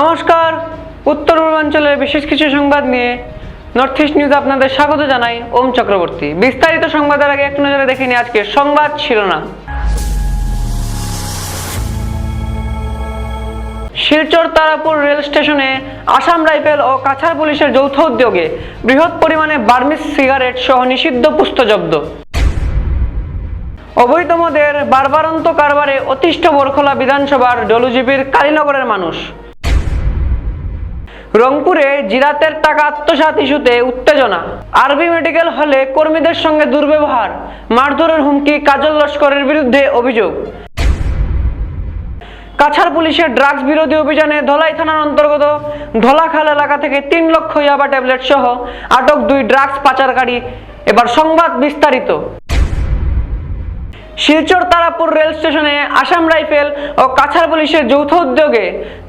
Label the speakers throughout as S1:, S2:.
S1: নমস্কার। উত্তর পূর্বাঞ্চলের বিশেষ কিছু সংবাদ নিয়ে নর্থ ইস্ট নিউজ আপনাদের স্বাগত জানাই ওম চক্রবর্তী। বিস্তারিত সংবাদের আগে এক নজরে দেখে নিই আজকে সংবাদ শিরোনাম। শিলচর তারাপুর রেল স্টেশনে আসাম রাইফেল ও কাছাড় পুলিশের যৌথ উদ্যোগে বৃহৎ পরিমাণে বার্মিস সিগারেট সহ নিষিদ্ধ পুস্ত জব্দ। অবৈধ মদের বারবারন্ত কারবারে অতিষ্ঠ বরখোলা বিধানসভার ডলুজিপির কালীনগরের মানুষ। রংপুরে জিরাতের টাকা আত্মসাত ইস্যুতে উত্তেজনা। আরবি মেডিকেল হলে কর্মীদের সঙ্গে দুর্ব্যবহার, মারধরের হুমকি কাজল লস্করের বিরুদ্ধে অভিযোগ। কাছাড় পুলিশের ড্রাগস বিরোধী অভিযানে ধলাই থানার অন্তর্গত ধলাখাল এলাকা থেকে তিন লক্ষ ইয়াবা ট্যাবলেট সহ আটক দুই ড্রাগস পাচারকারী। এবার সংবাদ বিস্তারিত। শিলচর তারাপুর রেল স্টেশনে আসাম রাইফেল ও কাছাড় পুলিশের যৌথ উদ্যোগে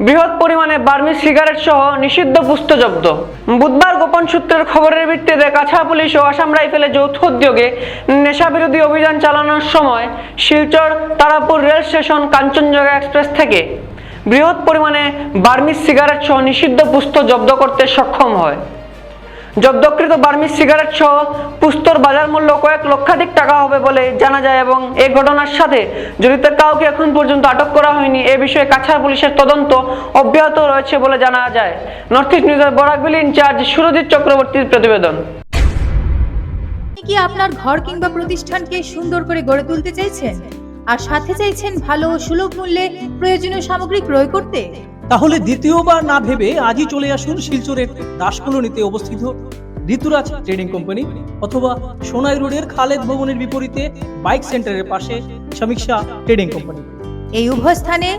S1: বৃহৎ পরিমাণে বার্মি সিগারেট সহ নিষিদ্ধ পুস্ত জব্দ। বুধবার গোপন সূত্রের খবরের ভিত্তিতে কাছাড় পুলিশ ও আসাম রাইফেলের যৌথ উদ্যোগে নেশা বিরোধী অভিযান চালানোর সময় Silchar Tarapur rail station Kanchenjunga express থেকে বৃহৎ পরিমাণে বার্মি সিগারেট সহ নিষিদ্ধ পুস্ত জব্দ করতে সক্ষম হয়। জব্দকৃত বার্মিজ সিগারেট সহ পুস্তর বাজার মূল্য কয়েক লক্ষাধিক টাকা হবে বলে জানা যায় এবং এই ঘটনার সাথে জড়িত কাউকে এখন পর্যন্ত আটক করা হয়নি। এ বিষয়ে কাছাড় পুলিশের তদন্ত অব্যাহত রয়েছে বলে জানা যায়। নর্থ ইস্ট নিউজের বরাকবিলি ইনচার্জ সুরজিৎ চক্রবর্তীর প্রতিবেদন।
S2: কি আপনার ঘর কিংবা প্রতিষ্ঠানকে সুন্দর করে গড়ে তুলতে চাইছেন? আর সাথে চাইছেন ভালো সুলভ মূল্যে প্রয়োজনীয় সামগ্রী ক্রয় করতে?
S3: তাহলে দ্বিতীয়বার না ভেবে আজই চলে আসুন শিলচরের দাসকলোনিতে অবস্থিত ঋতুরাজ ট্রেডিং কোম্পানি অথবা সোনাই রোডের খালেদ ভবনের বিপরীতে বাইক সেন্টারের পাশে সমীক্ষা ট্রেডিং কোম্পানি।
S2: এই উভয় স্থানে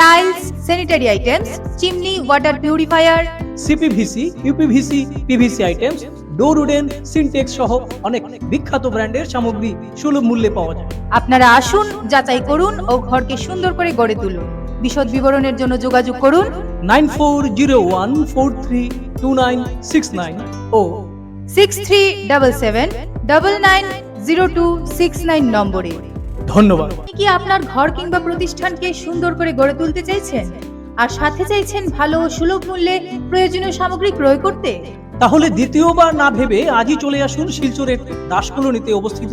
S2: tiles sanitary items chimney water purifier
S3: CPVC UPVC PVC items door wooden Sintex সহ অনেক বিখ্যাত ব্র্যান্ডের সামগ্রী সুলভ মূল্যে পাওয়া যায়।
S2: আপনারা আসুন যাচাই করুন ও ঘরকে সুন্দর করে গড়ে তুলুন। বিশদ বিবরণের জন্য যোগাযোগ করুন
S3: nine four zero one four three two nine six nine ও
S2: six three double seven double nine zero two six nine নম্বরে।
S3: ধন্যবাদ।
S2: কি আপনার ঘর কিংবা প্রতিষ্ঠানকে সুন্দর করে গড়ে তুলতে চাইছেন? আর সাথে চাইছেন ভালো সুলভ মূল্যে প্রয়োজনীয় সামগ্রী ক্রয় করতে?
S3: তাহলে দ্বিতীয়বার না ভেবে আজই চলে আসুন শিলচরের দাসকলোনিতে অবস্থিত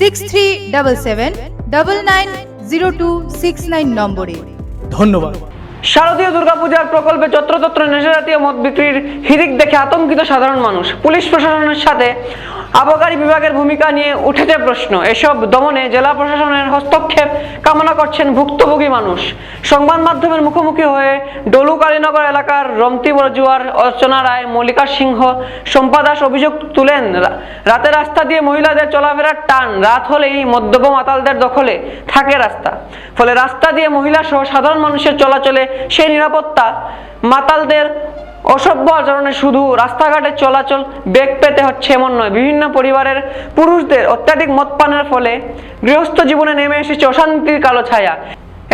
S2: six three double seven double nine zero two six nine নম্বরে।
S3: ধন্যবাদ।
S1: শারদীয় দুর্গাপূজার প্রকল্পে যত্রতত্র নেশাজাতীয় মদ বিক্রির হিরিক দেখে আতঙ্কিত সাধারণ মানুষ। পুলিশ প্রশাসনের সাথে আবগারি বিভাগের ভূমিকা নিয়ে উঠেছে প্রশ্ন। এসব দমনে জেলা প্রশাসনের হস্তক্ষেপ কামনা করছেন ভুক্তভোগী মানুষ। সংবাদ মাধ্যমের মুখোমুখি হয়ে ডলু কালীনগর এলাকার রমতি বরজুয়ার অর্চনা রায়, মল্লিকা সিংহ, শম্পা দাস অভিযোগ তুলেন রাতে রাস্তা দিয়ে মহিলাদের চলাফেরার টান, রাত হলেই মদ্যপ মাতালদের দখলে থাকে রাস্তা। ফলে রাস্তা দিয়ে মহিলা সহ সাধারণ মানুষের চলাচলে সেই নিরাপত্তা মাতালদের অসভ্য আচরণে শুধু রাস্তাঘাটে চলাচল বেগ পেতে হচ্ছে এমন নয়, বিভিন্ন পরিবারের পুরুষদের অত্যাধিক মদ পানের ফলে গৃহস্থ জীবনে নেমে এসেছে অশান্তির কালো ছায়া।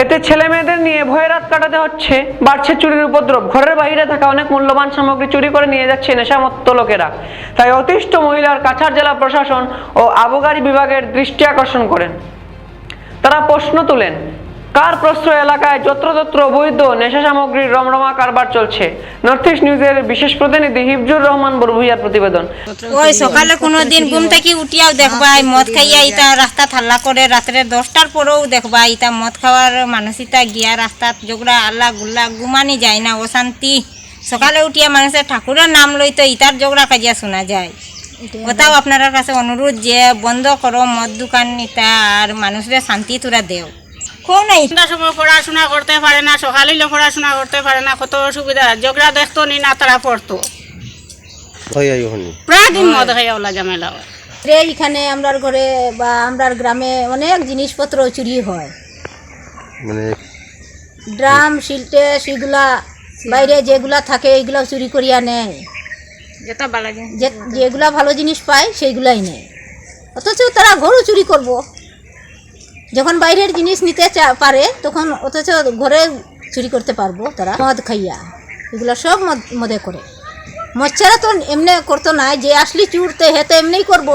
S1: এতে ছেলে মেয়েদের নিয়ে ভয়ে রাত কাটাতে হচ্ছে, বাড়ছে চুরির উপদ্রব, ঘরের বাইরে থাকা অনেক মূল্যবান সামগ্রী চুরি করে নিয়ে যাচ্ছে নেশামত্ত লোকেরা। তাই অতিষ্ঠ মহিলার কাছাড় জেলা প্রশাসন ও আবগারি বিভাগের দৃষ্টি আকর্ষণ করেন। তারা প্রশ্ন তুলেন কার প্রশ্রয় এলাকায় যত্রতত্র অবৈধ নেশা সামগ্রীর রমরমা কারবার চলছে? নর্থ ইস্ট নিউজের বিশেষ প্রতিনিধি হিফজুর রহমান বরভুইয়ার প্রতিবেদন।
S4: ওই সকালে কোনো দিন ঘুম থেকে উঠিয়াও দেখবা মদ খাইয়া ইটা রাস্তা থাল্লা করে, রাত্রে দশটার পরেও দেখবা ইটা মদ খাওয়ার মানসিকতা গিয়া রাস্তাত যোগরা আল্লাহ গুল্লা, ঘুমানি যায় না, অশান্তি। সকালে উঠিয়া মানুষের ঠাকুরের নাম লইতো ইটার যোগরা কাজিয়া শোনা যায়। ওটাও আপনার কাছে অনুরোধ যে, বন্ধ করো মদ দোকান ইটা আর মানুষের শান্তি তোরা দেও। কেউ নাই?
S5: সময় পড়াশোনা করতে পারে না সকালে পড়াশোনা করতে পারে না কত অসুবিধা। যোগরা দেখতো নি না তারা পড়তো।
S6: হয়
S5: প্রায় দিন মদ খাইয়া ওলা ঝামেলা হয়।
S7: রে আমরার ঘরে বা আমরার গ্রামে অনেক জিনিসপত্র চুরি হয়।
S6: মানে
S7: ড্রাম সিলটে সেগুলা বাইরে যেগুলা থাকে এইগুলা চুরি করিয়া নেয়। যেগুলা ভালো জিনিস পায় সেইগুলাই নেয়। অথচ তারা ঘরও চুরি করব। যখন বাইরের জিনিস নিতে পারে, তখন অথচ ঘরে চুরি করতে পারব তারা। মদ খাইয়া। এগুলো সব মদ, মদে করে। মচ্ছারা তো এমনি করতো না, যে আসলি চুরতে হেতে এমনিই করব।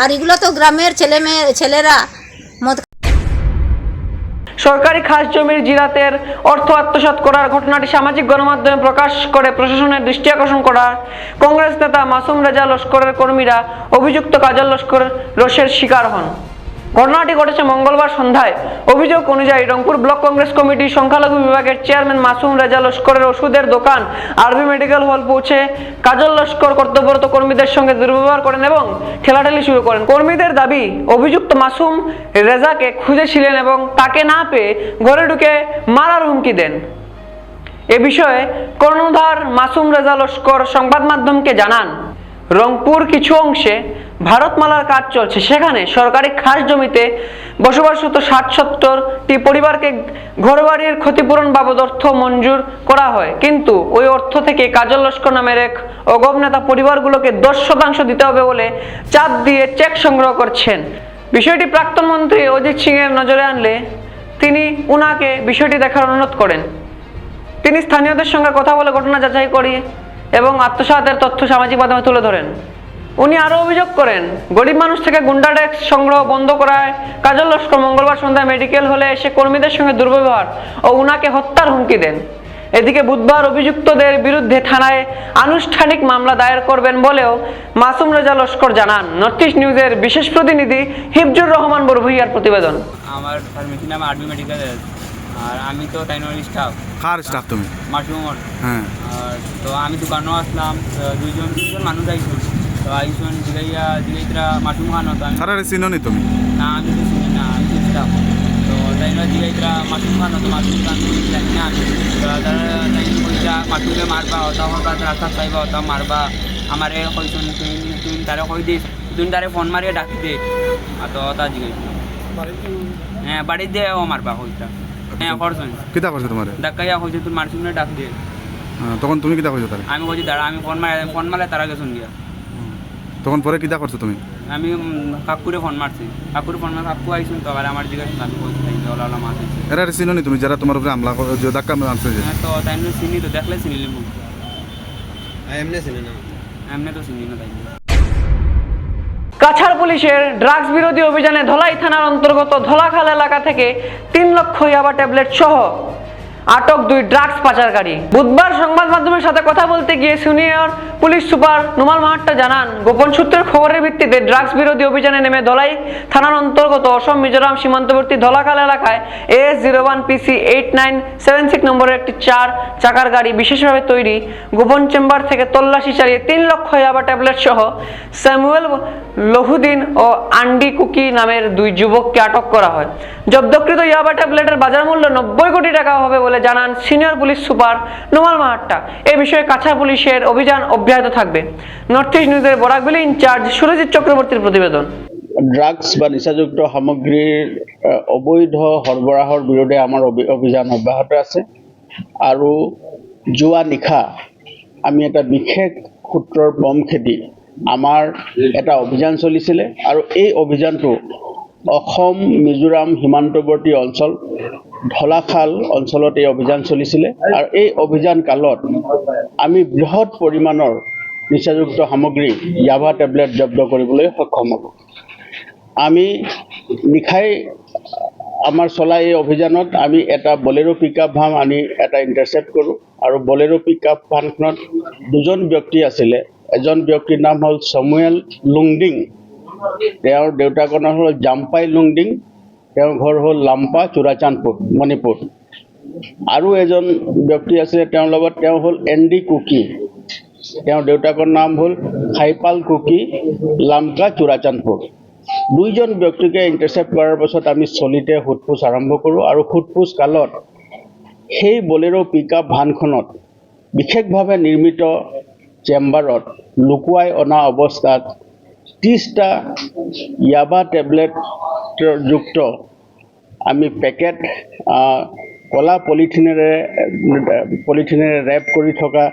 S7: আর এগুলো তো গ্রামের ছেলে মেয়ে, ছেলেরা মদ
S1: সরকারি খাস জমির জিরাতের অর্থ আত্মসাৎ করার ঘটনাটি সামাজিক গণমাধ্যমে প্রকাশ করে প্রশাসনের দৃষ্টি আকর্ষণ করা। কংগ্রেস নেতা মাসুম রেজা লস্করের কর্মীরা অভিযুক্ত কাজল লস্কর রোষের শিকার হন। ঘটনাটি ঘটেছে মঙ্গলবার সন্ধ্যায়। অভিযোগ অনুযায়ী রংপুর ব্লক কংগ্রেস কমিটির সংখ্যালঘু বিভাগের চেয়ারম্যান মাসুম রেজা লস্করের ওষুধের দোকান আরবি মেডিকেল হল পৌঁছে কাজল লস্কর কর্তব্যরত কর্মীদের সঙ্গে দুর্ব্যবহার করেন এবং ঠেলাঠেলি শুরু করেন। কর্মীদের দাবি, অভিযুক্ত মাসুম রেজাকে খুঁজেছিলেন এবং তাকে না পেয়ে ঘরে ঢুকে মারার হুমকি দেন। এ বিষয়ে কর্ণধার মাসুম রেজা লস্কর সংবাদ মাধ্যমকে জানান। রংপুর কিছু অংশে ভারতমালার কাজ চলছে। সেখানে সরকারি খাস জমিতে বসবাসরত ষাট সত্তরটি পরিবারকে ঘরবাড়ির ক্ষতিপূরণ বাবদ অর্থ মঞ্জুর করা হয়। কিন্তু ওই অর্থ থেকে কাজল লস্কর নামের এক অগম নেতা পরিবারগুলোকে দশ শতাংশ দিতে হবে বলে চাপ দিয়ে চেক সংগ্রহ করছেন। বিষয়টি প্রাক্তন মন্ত্রী অজিত সিং এর নজরে আনলে তিনি উনাকে বিষয়টি দেখার অনুরোধ করেন। তিনি স্থানীয়দের সঙ্গে কথা বলে ঘটনা যাচাই করি এবং আত্মসাতের তথ্য সামাজিক মাধ্যমে তুলে ধরেন। উনি আরও অভিযোগ করেন, গরিব মানুষ থেকে গুন্ডা ট্যাক্স সংগ্রহ বন্ধ করায় কাজল লস্কর মঙ্গলবার সন্ধ্যায় মেডিকেল হলে এসে কর্মীদের সঙ্গে দুর্ব্যবহার ও উনাকে হত্যার হুমকি দেন। এদিকে বুধবার অভিযুক্তদের বিরুদ্ধে থানায় আনুষ্ঠানিক মামলা দায়ের করবেন বলেও মাসুম রেজা লস্কর জানান। নর্থ ইস্ট নিউজের বিশেষ প্রতিনিধি হিফজুর রহমান বরভুইয়ার প্রতিবেদন।
S8: আমার ফার্মেসি নাম আরবি মেডিকেল আর আমি তো তাইনোর স্টাফ
S9: কার স্টাফ তুমি?
S8: মাশরুমর
S9: হ্যাঁ।
S8: আর তো আমি দোকানও আসলাম দুইজন দুইজন মানুষ আইসুন তো আইসুন জিগাইয়া জিগাইতরা মাশরুম খানো তো আমি
S9: সারা চিনো নি তুমি?
S8: না আমি তো চিনি না আমি স্টাফ তো তাইনোর জিগাইতরা মাশরুম খানো তো মাশরুম খান জানি না? আমি তো তারা তাই কইরা মাশরুমে মারবা আমার কাছে রাস্তা চাইবা ওটা মারবা। আমারে কইসুন তুই তুই তারে কই দিস? তুই তারে ফোন মারিয়ে ডাকি দে। আর তো ওটা জিগাইছি। হ্যাঁ বাড়িতে দিয়ে ও মারবা কইটা হ্যাঁ করছেন
S9: কিতা করছে তোমার?
S8: ডাকাইয়া কইছে তুই মারছুন না ডাক দিয়ে।
S9: তখন তুমি কিতা করছ তাহলে?
S8: আমি কইছি দাঁড়া আমি ফোন মারে ফোন মারলে তারা গেছুন গিয়া
S9: তখন পরে কিতা করছ তুমি?
S8: আমি কাকুরে ফোন মারছি। কাকুরে ফোন মার কাকু আইসুন তো আবার আমার জিজ্ঞাসা আমি কইছি তাই ওলা ওলা মাছ আইছে।
S9: এরা চিনো নি তুমি যারা তোমার উপরে হামলা করে- যে ধাক্কা মারছে যে?
S8: হ্যাঁ তো তাই চিনি তো দেখলে চিনিলি মুখ
S6: এমনি চিনি না।
S8: এমনি তো চিনি না তাই
S1: কাছাড় পুলিশের ড্রাগস বিরোধী অভিযানে ধলাই থানার অন্তর্গত ধলাখাল এলাকা থেকে তিন লক্ষ ইয়াবা ট্যাবলেট সহ আটক দুই ড্রাগস পাচারকারী। বুধবার সংবাদ মাধ্যমের সাথে কথা বলতে গিয়ে senior police super Numal Mahatta জানান, গোপন সূত্রের খবরের ভিত্তিতে ড্রাগস বিরোধী অভিযানে নেমে ধলাই থানার অন্তর্গত অসম, মিজোরাম সীমান্তবর্তী ধলাখাল এলাকায় S zero one PC eight nine seven six নম্বরের একটি চার চাকার গাড়ি বিশেষভাবে তৈরি। গোপন চেম্বার থেকে তল্লাশি চালিয়ে তিন লক্ষ ইয়াবা ট্যাবলেট সহ স্যামুয়েল লহুদিন ও আন্ডি কুকি নামের দুই যুবককে আটক করা হয়। জব্দকৃত ইয়াবা ট্যাবলেটের বাজার মূল্য নব্বই কোটি টাকা হবে বলে জানান senior police super Nomal Mahatta. এ বিষয়ে কাছাড় পুলিশের অভিযান অব্যাহত থাকবে। নর্থ ইস্ট নিউজের বরাকবিলি ইনচার্জ সুরজিৎ চক্রবর্তীর প্রতিবেদন।
S10: ড্ৰাগছ বা নিচাযুক্ত সামগ্ৰীৰ অবৈধ সৰবৰাহৰ বিৰুদ্ধে আমাৰ অভি- অভিযান অব্যাহত আছে। আৰু যোৱা নিশা আমি এটা বিশেষ সূত্ৰৰ বম খেদি আমাৰ এটা অভিযান চলিছিলে। আৰু এই অভিযানটো অসম, মিজোৰাম, সীমান্তৱৰ্তী অঞ্চল, ঢলাখাল অঞ্চলত এই অভিযান চলিছিলে। আৰু এই অভিযান কালত আমি বৃহৎ পৰিমাণৰ নিচাযুক্ত সামগ্ৰী, ইয়াভা টেবলেট জব্দ কৰিবলৈ সক্ষম হ'লোঁ আমি নিশাই আমাৰ চলা এই অভিযানত আমি এটা বলেৰো পিক আপ ভান আনি এটা ইণ্টাৰচেপ্ট কৰোঁ আৰু বলেৰো পিক আপ ভানখনত দুজন ব্যক্তি আছিলে। এজন ব্যক্তিৰ নাম হ'ল চমুৱেল লুংডিং তেওঁৰ দেউতাকৰ নাম হ'ল জাম্পাই লুংডিং তেওঁৰ ঘৰ হ'ল লাম্পা চোৰাচান্দপুৰ মণিপুৰ। আৰু এজন ব্যক্তি আছিলে তেওঁৰ লগত তেওঁ হ'ল এন ডি কুকি। তেওঁৰ দেউতাকৰ নাম হ'ল খাইপাল কুকি লামকা চোৰাচান্দপুৰ দুইজন ব্যক্তিকে ইণ্টাৰচেপ্ট কৰাৰ পাছত আমি চলিতে সোধপোছ আৰম্ভ কৰোঁ আৰু সোধপোছ কালত সেই বলেৰো পিক আপ ভানখনত বিশেষভাৱে নিৰ্মিত চেম্বাৰত লুকুৱাই অনা অৱস্থাত ত্ৰিছটা ইয়াবা টেবলেট যুক্ত। আমি পেকেট ক'লা পলিথিনেৰে পলিথিনেৰে ৰেপ কৰি থকা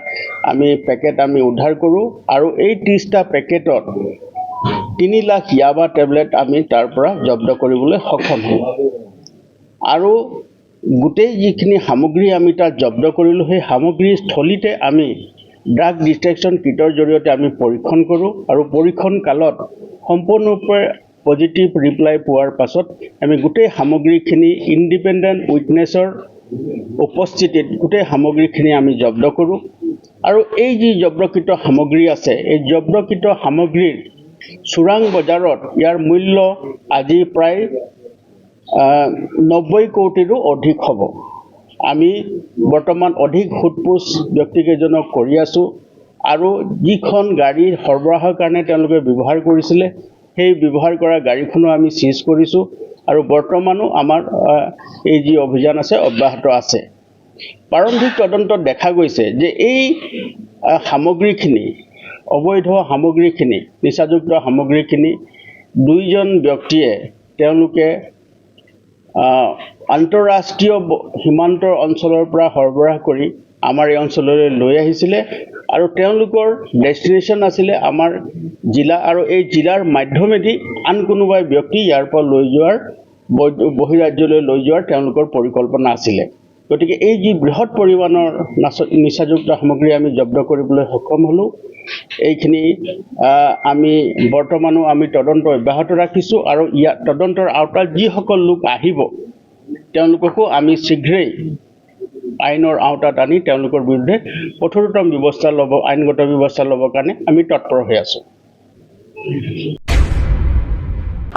S10: আমি পেকেট আমি উদ্ধাৰ কৰোঁ আৰু এই ত্ৰিছটা পেকেটত তিনি লাখ ইয়াবা টেবলেট আমি তাৰ পৰা জব্দ কৰিবলৈ সক্ষম হওঁ। আৰু গোটেই যিখিনি সামগ্ৰী আমি তাত জব্দ কৰিলোঁ, সেই সামগ্ৰীৰ স্থলীতে আমি ড্ৰাগ ডিটেকশ্যন কিটৰ জৰিয়তে আমি পৰীক্ষণ কৰোঁ আৰু পৰীক্ষণ কালত সম্পূৰ্ণৰূপে পজিটিভ ৰিপ্লাই পোৱাৰ পাছত আমি গোটেই সামগ্ৰীখিনি ইণ্ডিপেণ্ডেণ্ট উইটনেছৰ উপস্থিতিত গোটেই সামগ্ৰীখিনি আমি জব্দ কৰোঁ। আৰু এই যি জব্দকৃত সামগ্ৰী আছে এই জব্দকৃত সামগ্ৰীৰ চোৰাং বজাৰত ইয়াৰ মূল্য আজি প্ৰায় নব্বৈ কোটিৰো অধিক হ'ব। আমি বৰ্তমান অধিক সোধপোছ ব্যক্তিকেইজনক কৰি আছোঁ আৰু যিখন গাড়ী সৰবৰাহৰ কাৰণে তেওঁলোকে ব্যৱহাৰ কৰিছিলে, সেই ব্যৱহাৰ কৰা গাড়ীখনো আমি চিজ কৰিছোঁ আৰু বৰ্তমানো আমাৰ এই যি অভিযান আছে, অব্যাহত আছে। প্ৰাৰম্ভিক তদন্তত দেখা গৈছে যে এই সামগ্ৰীখিনি, অবৈধ সামগ্ৰীখিনি, নিচাযুক্ত সামগ্ৰীখিনি দুইজন ব্যক্তিয়ে তেওঁলোকে আন্তঃৰাষ্ট্ৰীয় সীমান্ত অঞ্চলৰ পৰা সৰবৰাহ কৰি আমাৰ এই অঞ্চললৈ লৈ আহিছিলে আৰু তেওঁলোকৰ ডেষ্টিনেশ্যন আছিলে আমাৰ জিলা আৰু এই জিলাৰ মাধ্যমেদি আন কোনোবাই ব্যক্তি ইয়াৰ পৰা লৈ যোৱাৰ বহিৰাজ্যলৈ লৈ যোৱাৰ তেওঁলোকৰ পৰিকল্পনা আছিলে। গতিকে এই যি বৃহৎ পৰিমাণৰ নাচ- নিচাযুক্ত সামগ্ৰী আমি জব্দ কৰিবলৈ সক্ষম হ'লোঁ, এইখিনি আমি বৰ্তমানো আমি তদন্ত অব্যাহত ৰাখিছোঁ আৰু ইয়াত তদন্তৰ আওতাত যিসকল লোক আহিব, তেওঁলোককো আমি শীঘ্ৰেই আইনৰ আওতাত আনি তেওঁলোকৰ বিৰুদ্ধে কঠোৰতম ব্যৱস্থা ল'ব, আইনগত ব্যৱস্থা ল'বৰ কাৰণে আমি তৎপৰ হৈ আছোঁ।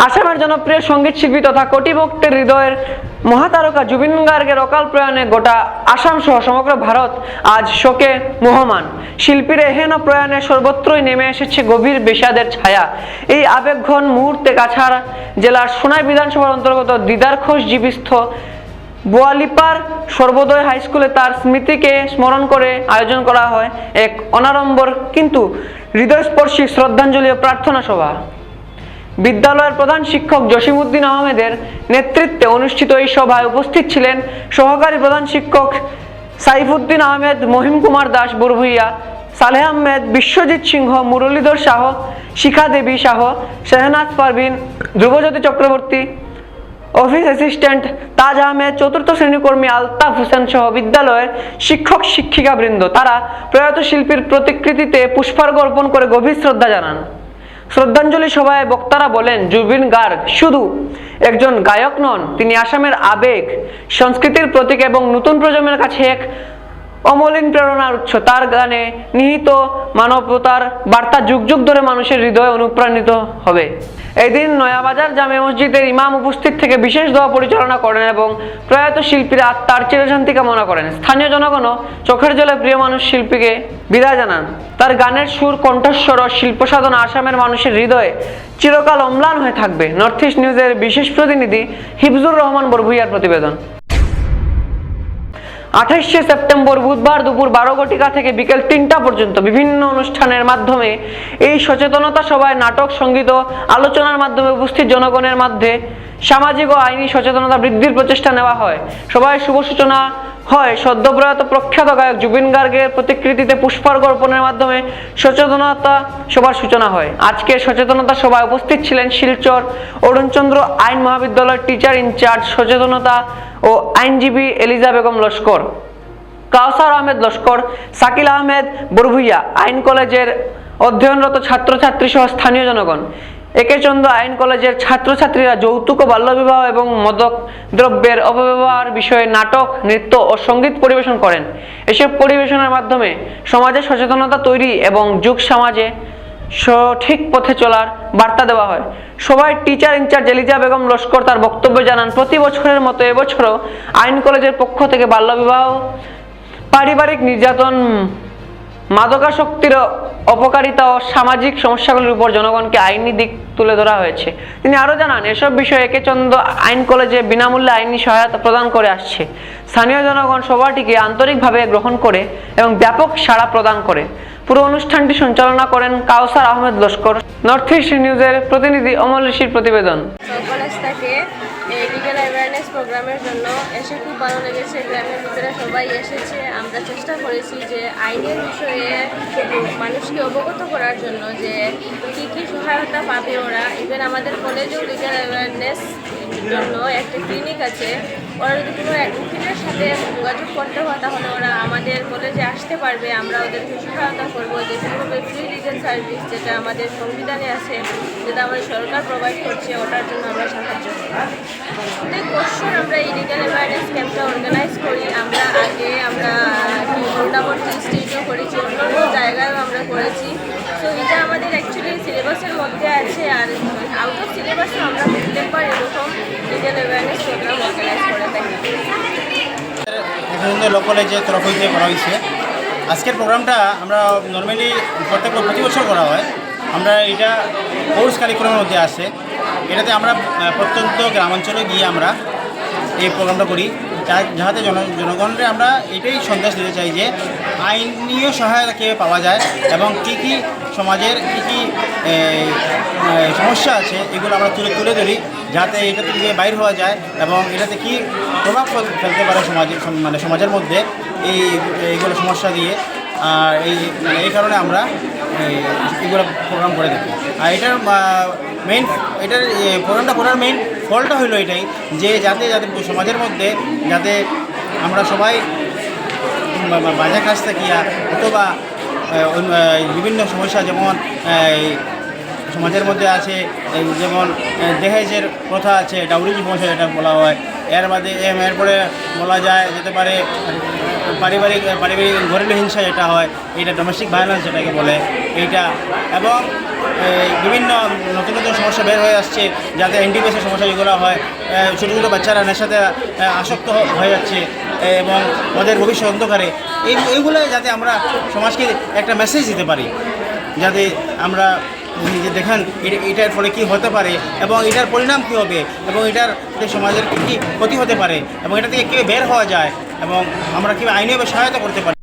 S1: আসামের জনপ্রিয় সংগীত শিল্পী তথা কোটি ভক্তের হৃদয়ের মহাতারকা জুবিন গার্গের অকাল প্রয়াণে গোটা আসাম সহ সমগ্র ভারত আজ শোকে মোহমান। শিল্পীর এহেন প্রয়াণে সর্বত্রই নেমে এসেছে গভীর বিষাদের ছায়া। এই আবেগঘন মুহূর্তে কাছাড় জেলার সোনাই বিধানসভার অন্তর্গত দিদার ঘোষ জীবিস্থ বোয়ালিপার সর্বোদয় হাই স্কুলে তার স্মৃতিকে স্মরণ করে আয়োজন করা হয় এক অনাড়ম্বর কিন্তু হৃদয়স্পর্শী শ্রদ্ধাঞ্জলি ও প্রার্থনা সভা। বিদ্যালয়ের প্রধান শিক্ষক জসিমউদ্দিন আহমেদের নেতৃত্বে অনুষ্ঠিত এই সভায় উপস্থিত ছিলেন সহকারী প্রধান শিক্ষক সাইফুদ্দিন আহমেদ, মহিম কুমার দাস বুরভুইয়া, সালেহ আহমেদ, বিশ্বজিৎ সিংহ, মুরলীধর শাহ, শিখা দেবী শাহ, শেহনাজ পারভিন, ধ্রুবজ্যোতি চক্রবর্তী, অফিস অ্যাসিস্ট্যান্ট তাজ আহমেদ, চতুর্থ শ্রেণি কর্মী আলতাফ হোসেন সহ বিদ্যালয়ের শিক্ষক শিক্ষিকাবৃন্দ। তারা প্রয়াত শিল্পীর প্রতিকৃতিতে পুষ্পার্ঘ অর্পণ করে গভীর শ্রদ্ধা জানান। শ্রদ্ধাঞ্জলি সভায় বক্তারা বলেন, জুবিন গার্গ শুধু একজন গায়ক নন, তিনি আসামের আবেগ, সংস্কৃতির প্রতীক এবং নতুন প্রজন্মের কাছে এক অমলিন প্রেরণার উৎস। তার গানে নিহিত মানবতার বার্তা যুগ যুগ ধরে মানুষের হৃদয়ে অনুপ্রাণিত হবে। এদিন নয়াবাজার জামে মসজিদের ইমাম উপস্থিত থেকে বিশেষ দোয়া পরিচালনা করেন এবং প্রয়াত শিল্পীরা আত্মার চিরশান্তি কামনা করেন। স্থানীয় জনগণও চোখের জলে প্রিয় মানুষ শিল্পীকে বিদায় জানান। তার গানের সুর, কণ্ঠস্বর ও শিল্প সাধনা আসামের মানুষের হৃদয়ে চিরকাল অম্লান হয়ে থাকবে। নর্থ ইস্ট নিউজের বিশেষ প্রতিনিধি হিফজুর রহমান বরভুইয়ার প্রতিবেদন। আঠাশে সেপ্টেম্বর বুধবার দুপুর বারো ঘটিকা থেকে বিকেল তিনটা পর্যন্ত বিভিন্ন অনুষ্ঠানের মাধ্যমে এই সচেতনতা সভায় নাটক, সংগীত আলোচনার মাধ্যমে উপস্থিত জনগণের মধ্যে সামাজিক ও আইনি সচেতনতা বৃদ্ধির প্রচেষ্টা নেওয়া হয়। সবাই শুভ সূচনা হয়। সদ্যপ্রয়াত প্রখ্যাত গায়ক জুবিন গার্গের প্রতিকৃতিতে পুষ্পার্ঘ অর্পণের মাধ্যমে সচেতনতা সভার সূচনা হয়। আজকে সচেতনতা সভায় উপস্থিত ছিলেন শিলচর অরুণচন্দ্র আইন মহাবিদ্যালয়ের টিচার ইনচার্জ সচেতনতা ও আইনজীবী এলিজা বেগম লস্কর, কাউসার আহমেদ লস্কর, সাকিল আহমেদ বরভুইয়া, আইন কলেজের অধ্যয়নরত ছাত্রছাত্রী সহ স্থানীয় জনগণ। একেচন্দ্র আইন কলেজের ছাত্রছাত্রীরা যৌতুক ও বাল্যবিবাহ এবং মদক দ্রব্যের অপব্যবহার বিষয়ে নাটক, নৃত্য ও সংগীত পরিবেশন করেন। এসব পরিবেশনের মাধ্যমে সমাজে সচেতনতা তৈরি এবং যুগ সমাজে সঠিক পথে চলার বার্তা দেওয়া হয়। সবাই টিচার ইনচার্জ এলিজা বেগম লস্কর তার বক্তব্য জানান, প্রতি বছরের মতো এবছরও আইন কলেজের পক্ষ থেকে বাল্যবিবাহ, পারিবারিক নির্যাতন মাদকাসক্তির অপকারিতা ও সামাজিক সমস্যাগুলির উপর জনগণকে আইনি দিক তুলে ধরা হয়েছে। তিনি আরও জানান, এসব বিষয়ে একেচন্দ্র আইন কলেজে বিনামূল্যে আইনি সহায়তা প্রদান করে আসছে। স্থানীয় জনগণ সভাটিকে আন্তরিকভাবে গ্রহণ করে এবং ব্যাপক সাড়া প্রদান করে। পুরো অনুষ্ঠানটি সঞ্চালনা করেন কাউসার আহমেদ লস্কর। নর্থ ইস্ট নিউজের প্রতিনিধি অমল ঋষির প্রতিবেদন।
S11: জন্য এসে খুব ভালো লেগেছে, গ্রামের ভিতরে সবাই এসেছে। আমরা চেষ্টা করেছি যে আইনের বিষয়ে মানুষকে অবগত করার জন্য যে কী কী সহায়তা পাবে ওরা। ইভেন আমাদের কলেজেও লিগাল অ্যাওয়ারনেস জন্য একটা ক্লিনিক আছে। ওরা যদি কোনো উকিলের সাথে যোগাযোগ করতে হয়, তাহলে ওরা আমাদের কলেজে আসতে পারবে। আমরা ওদেরকে সহায়তা করব। যে কীভাবে ফ্রি লিগাল সার্ভিস যেটা আমাদের সংবিধানে আছে, যেটা আমাদের সরকার প্রোভাইড করছে, ওটার জন্য আমরা সাহায্য প্রত্যেক বছর আমরা এই লিগাল অ্যাওয়ারনেস ক্যাম্পটা অর্গানাইজ করি। আমরা আগে আমরা মোটামুটি স্টেজও করেছি অন্য জায়গায়ও আমরা করেছি। তো এটা আমাদের অ্যাকচুয়ালি সিলেবাসের মধ্যে আছে আর আউট অফ সিলেবাসও আমরা প্রত্যেকবার এরকম অ্যাওয়ারনেস প্রোগ্রাম অর্গানাইজ করে থাকি।
S6: তরফ হইতে করা হয়েছে। আজকের প্রোগ্রামটা আমরা নর্মালি প্রত্যেক প্রতি বছর করা হয়। আমরা এটা কোর্স কারিকুলামের মধ্যে আসে এটাতে আমরা প্রত্যন্ত গ্রামাঞ্চলে গিয়ে আমরা এই প্রোগ্রামটা করি। যাহাতে জন জনগণকে আমরা এটাই সন্দেশ দিতে চাই যে আইনীয় সহায়তা কীভাবে পাওয়া যায় এবং কী কী সমাজের কী কী সমস্যা আছে, এগুলো আমরা তুলে তুলে ধরি, যাতে এটা থেকে বাইর হওয়া যায় এবং এটাতে কী প্রভাব ফেলতে পারে সমাজের মানে সমাজের মধ্যে এই, এইগুলো সমস্যা দিয়ে। আর এই মানে এই কারণে আমরা এগুলো প্রোগ্রাম করে থাকি। আর এটার মেইন এটার প্রোগ্রামটা করার মেইন ফলটা হলো এটাই যে যাতে যাতে সমাজের মধ্যে যাতে আমরা সবাই বাজার কাছ থেকে, অথবা বিভিন্ন সমস্যা যেমন সমাজের মধ্যে আছে যেমন দেহেজের প্রথা আছে ডাউরি সমস্যা যেটা বলা হয়, এর বাদে এরপরে বলা যায়, যেতে পারে, পারিবারিক পারিবারিক ঘরেলু হিংসা যেটা হয় এটা ডোমেস্টিক ভায়োলেন্স যেটাকে বলে, এইটা, এবং বিভিন্ন নতুন নতুন সমস্যা বের হয়ে আসছে, যাতে এনডিপিএসের সমস্যা যেগুলো হয়। ছোটো ছোটো বাচ্চারা নেশাতে আসক্ত হয়ে যাচ্ছে এবং ওদের ভবিষ্যৎ অন্ধকারে। এই, এইগুলো যাতে আমরা সমাজকে একটা মেসেজ দিতে পারি, যাতে আমরা যে দেখেন এটার ফলে কি হতে পারে, এবং এটার পরিণাম কী হবে, এবং এটার সমাজের কী কী ক্ষতি হতে পারে, এবং এটা থেকে কীভাবে বের হওয়া যায়, এবং আমরা কীভাবে আইনীভাবে সহায়তা করতে পারি।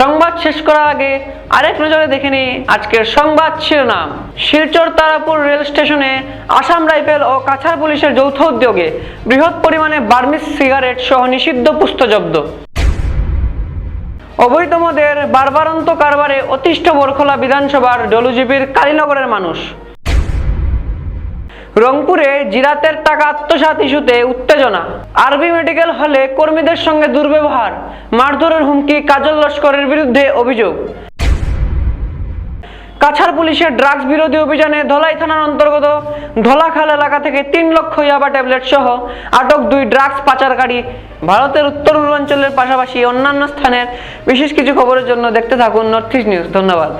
S1: সংবাদ শেষ করার আগে আরেক নজরে দেখে নিই আজকের সংবাদ শিরোনাম। শিলচর তারাপুর রেল স্টেশনে আসাম রাইফেল ও কাছাড় পুলিশের যৌথ উদ্যোগে বৃহৎ পরিমাণে বার্মিস সিগারেট সহ নিষিদ্ধ পুস্ত জব্দ। অবৈধ মদের বারবারন্ত কারবারে অতিষ্ঠ বরখোলা বিধানসভার ডলুজিপির কালীনগরের মানুষ। রংপুরে জিরাতের টাকা আত্মসাত ইস্যুতে উত্তেজনা। আরবি মেডিকেল হলে কর্মীদের সঙ্গে দুর্ব্যবহার, মারধরের হুমকি কাজল লস্করের বিরুদ্ধে অভিযোগ। কাছাড় পুলিশের ড্রাগস বিরোধী অভিযানে ধলাই থানার অন্তর্গত ধলাখাল এলাকা থেকে তিন লক্ষ ইয়াবা ট্যাবলেট সহ আটক দুই ড্রাগস পাচারকারী। ভারতের উত্তর পূর্বাঞ্চলের পাশাপাশি অন্যান্য স্থানের বিশেষ কিছু খবরের জন্য দেখতে থাকুন নর্থ ইস্ট নিউজ। ধন্যবাদ।